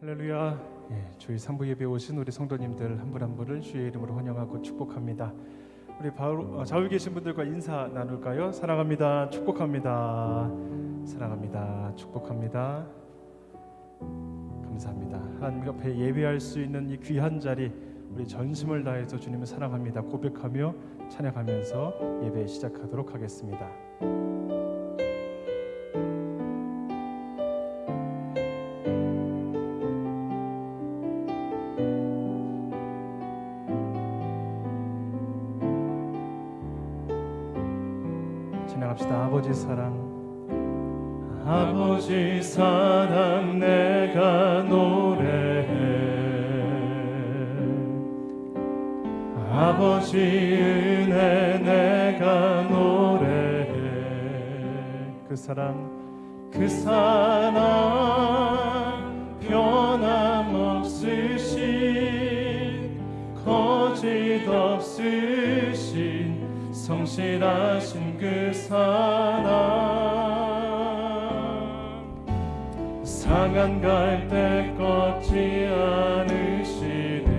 할렐루야. 예, 주일 3부 예배 오신 우리 성도님들 한 분 한 분을 주의 이름으로 환영하고 축복합니다. 우리 바울, 어, 좌우 계신 분들과 인사 나눌까요? 사랑합니다. 축복합니다. 사랑합니다. 축복합니다. 감사합니다. 하나님 앞에 예배할 수 있는 이 귀한 자리 우리 전심을 다해서 주님을 사랑합니다. 고백하며 찬양하면서 예배 시작하도록 하겠습니다. 진행합시다. 아버지 사랑. 아버지 사랑 내가 노래해. 아버지 은혜 내가 노래해. 그 사랑 그 사랑 변함없으신 거짓 없으신 성실하신 그 사랑. 상한 갈대 꺾지 않으시네.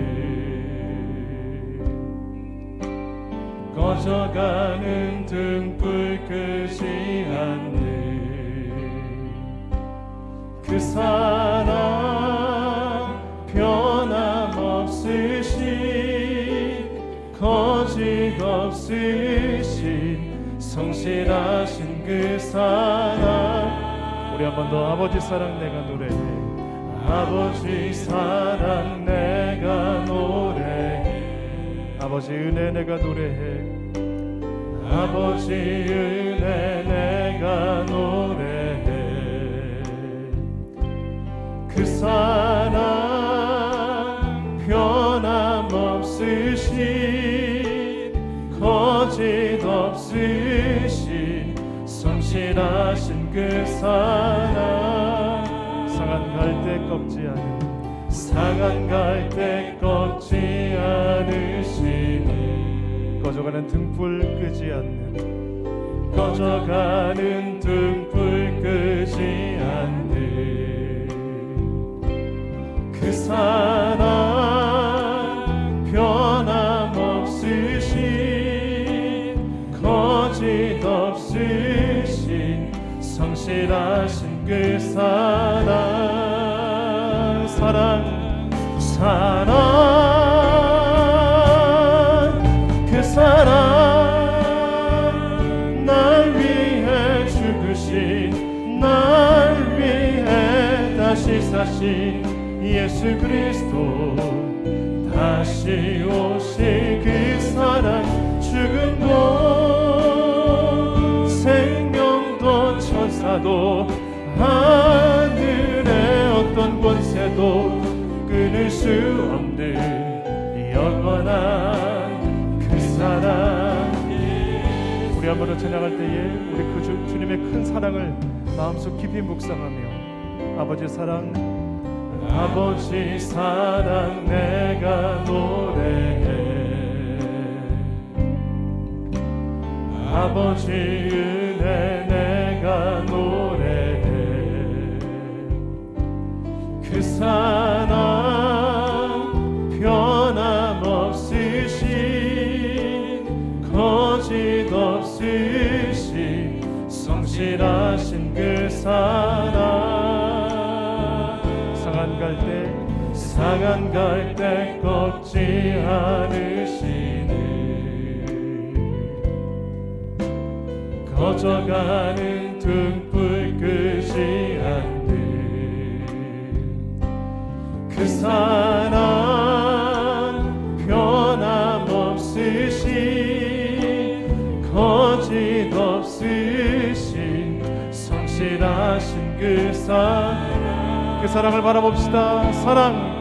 꺼져가는 등불 끄지 않는 그 사랑 성실하신 그 사랑. 우리 한 번 더 아버지 사랑 내가 노래해. 아버지 사랑 내가 노래해. 아버지 은혜 내가 노래해. 아버지 은혜 성실하신 그 사랑. 상한 갈대 꺾지 않은 상한 갈대 꺾지 않으시니. 꺼져가는 등불 끄지 않는 꺼져가는 등불 끄지 않는. 그 사랑 성실하신 그 사랑 사랑 사랑. 그 사랑 날 위해 죽으신 날 위해 다시 사신 예수 그리스도 다시 오실 한번더 찬양할 때에 우리 그 주, 주님의 큰 사랑을 마음속 깊이 묵상하며 아버지 사랑 아버지 사랑 내가 노래해. 아버지 은혜 내가 노래해. 그 사랑 상한 갈대 꺾지 않으시는 꺼져가는 등불 끄지 않는 그 사랑 변함없으신 거짓 없으신 성실하신 그 사랑. 그 사랑을 바라봅시다. 사랑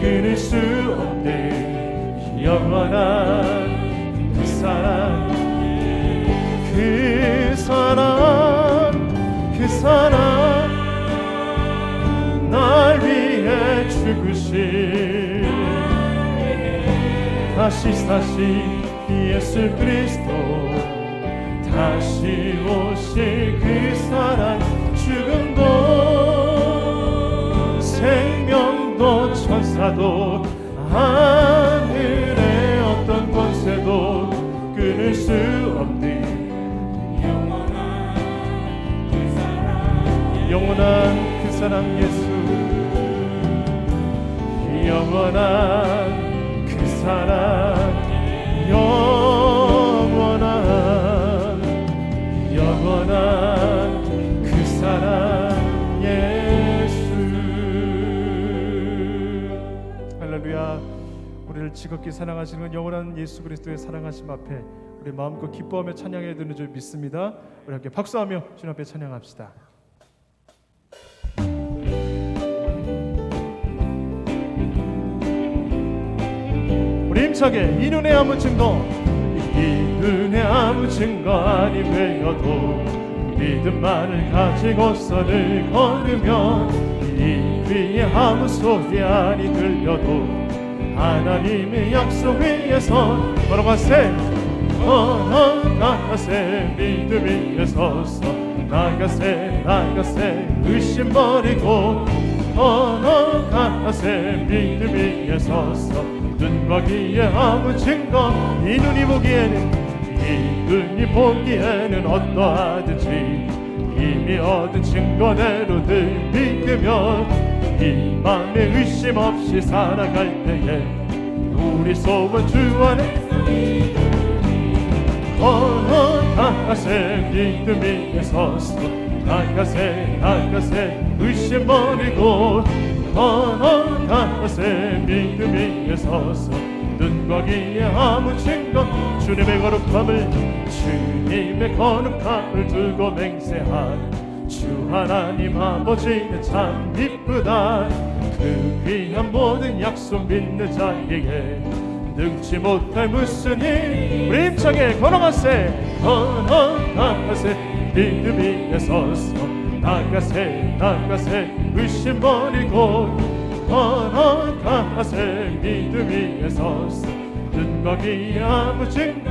끊을 수 없는 영원한 그 사랑 그 사랑 그 사랑. 날 위해 죽으신 다시 사신 예수 그리스도. 다시 오실 그 사랑. 죽음도 천사도 하늘의 어떤 권세도 끊을 수 없는 영원한 그 사랑 예수. 영원한 그 사랑 우리를 지극히 사랑하시는 영원한 예수 그리스도의 사랑하심 앞에 우리 마음껏 기뻐하며 찬양해야 되는 줄 믿습니다. 우리 함께 박수하며 주님 앞에 찬양합시다. 힘차게 이 눈에 아무 증거 이 눈에 아무 증거 아니 되어도 믿음만을 가지고서를 걸으면 이 위에 아무 소리 아니 들려도 하나님의 약속 위에서 걸어가세. 걸어가세. 믿음 위에 서서 나가세 나가세. 의심 버리고 걸어가세. 믿음 위에 서서 눈과 귀에 아무 증거 이 눈이 보기에는 이 눈이 보기에는 어떠하든지 이미 얻은 증거대로들 믿으면 이 맘에 의심 없이 살아갈 때에 우리 소원 주 안에 걸어가세 믿음 위에 서서 나가세 나가세 의심 버리고 걸어가세 믿음 위에 서서 눈과 귀에 아무 증거 주님의 거룩함을 주님의 거룩함을 두고 맹세한 주 하나님 아버지는 참 이쁘다. 그 귀한 모든 약속 믿는 자에게 능치 못할 무슨 일? 우리 힘차게 걸어가세. 걸어가세. 믿음 위에 서서 나가세 나가세. 의심 버리고 걸어가세. 믿음 위에 서서 눈과 아무 증거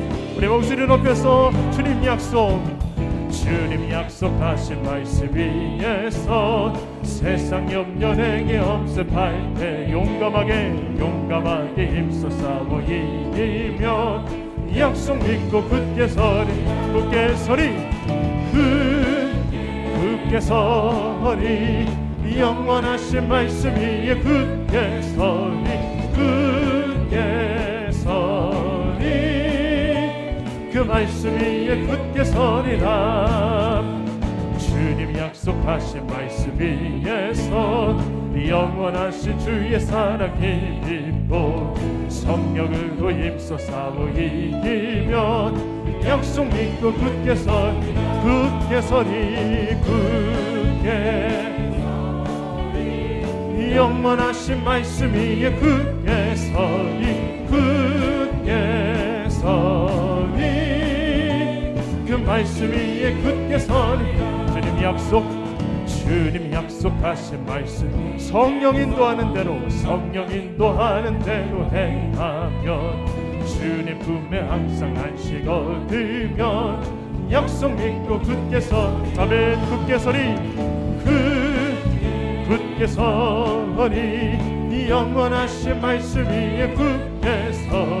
우리 목소리 높여서 주님 약속 주님 약속하신 말씀 위에서 세상 염려 내게 없을할 때 용감하게 용감하게 힘써 싸워 이기면 약속 믿고 굳게 서리 굳게 서리 굳 굳게 서리. 영원하신 말씀 위에 굳게 서리 굳게 말씀 위에 굳게 서리라. 주님 약속하신 말씀 위에서 영원하신 주의 사랑 힘입고 성령으로 힘써 싸워 이기면 약속 믿고 굳게 서 굳게 서리. 굳게. 영원하신 말씀 위에 굳게 서리. 굳게 서리 그 말씀 위에 굳게 서리 주님 약속 주님 약속하신 말씀. 성령 인도하는 대로 성령 인도하는 대로 행하면 주님 품에 항상 안식 얻으면 약속 믿고 굳게 서 아멘. 굳게 서리 그 굳게 서리 이 영원하신 말씀 위에 굳게 서리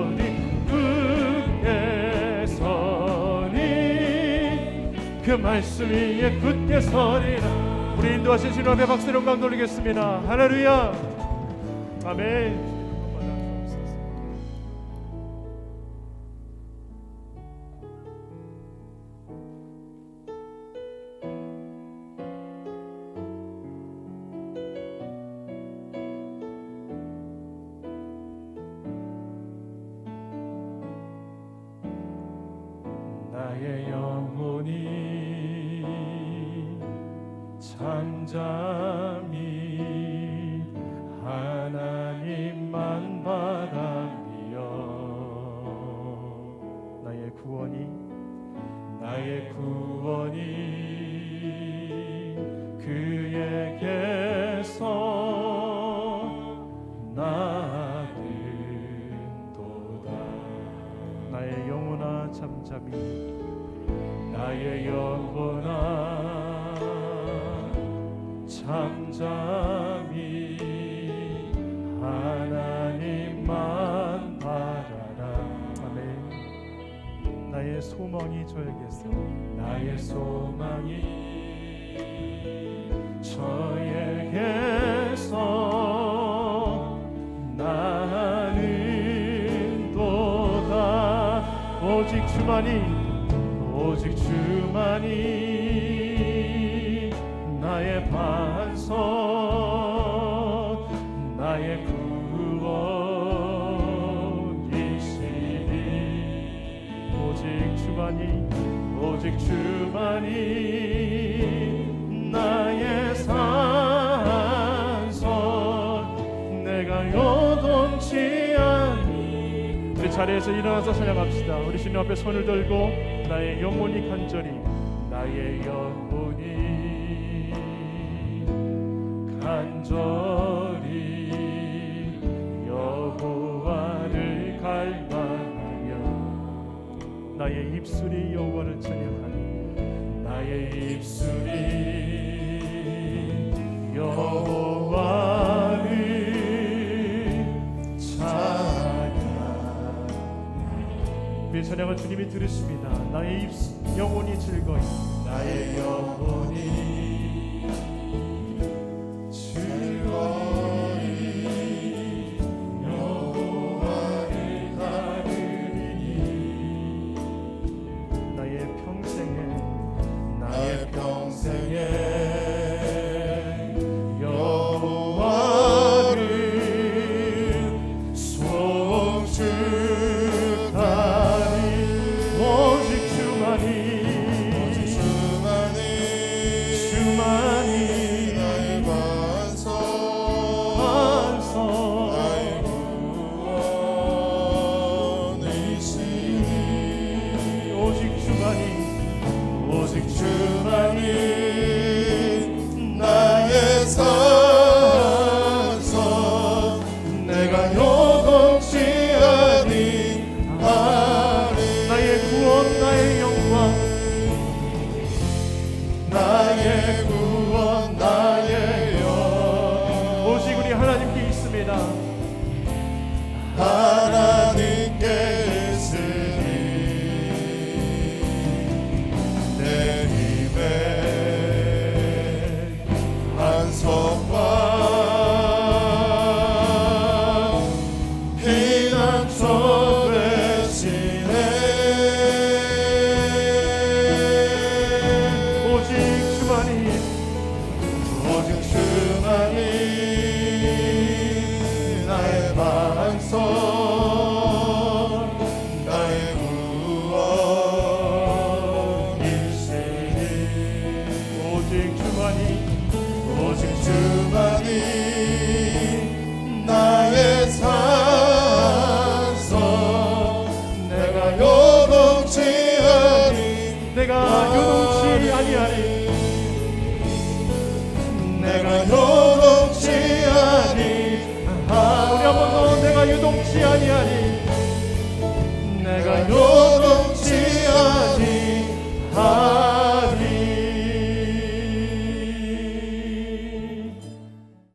그 말씀 위에 굳게 서리라. 우리 인도하신 주님 앞에 박수로 영광 돌리겠습니다. 할렐루야. 아멘 잠잠히 하나님만 바라며 나의 구원이 나의 구원이 잠잠히 하나님만 바라라. 아멘. 나의 소망이 저에게서 나의 소망이 저에게서 나는 도다 오직 주만이 우리 주님 앞에 손을 들고 나의 영혼이 간절히 나의 영혼이 간절히 여호와를 갈망하여 나의 입술이 여호와를 찬양하니 나의 입술이 여호와 우리 찬양을 주님이 들으십니다. 나의 입 영혼이 즐거이. 나의 영혼이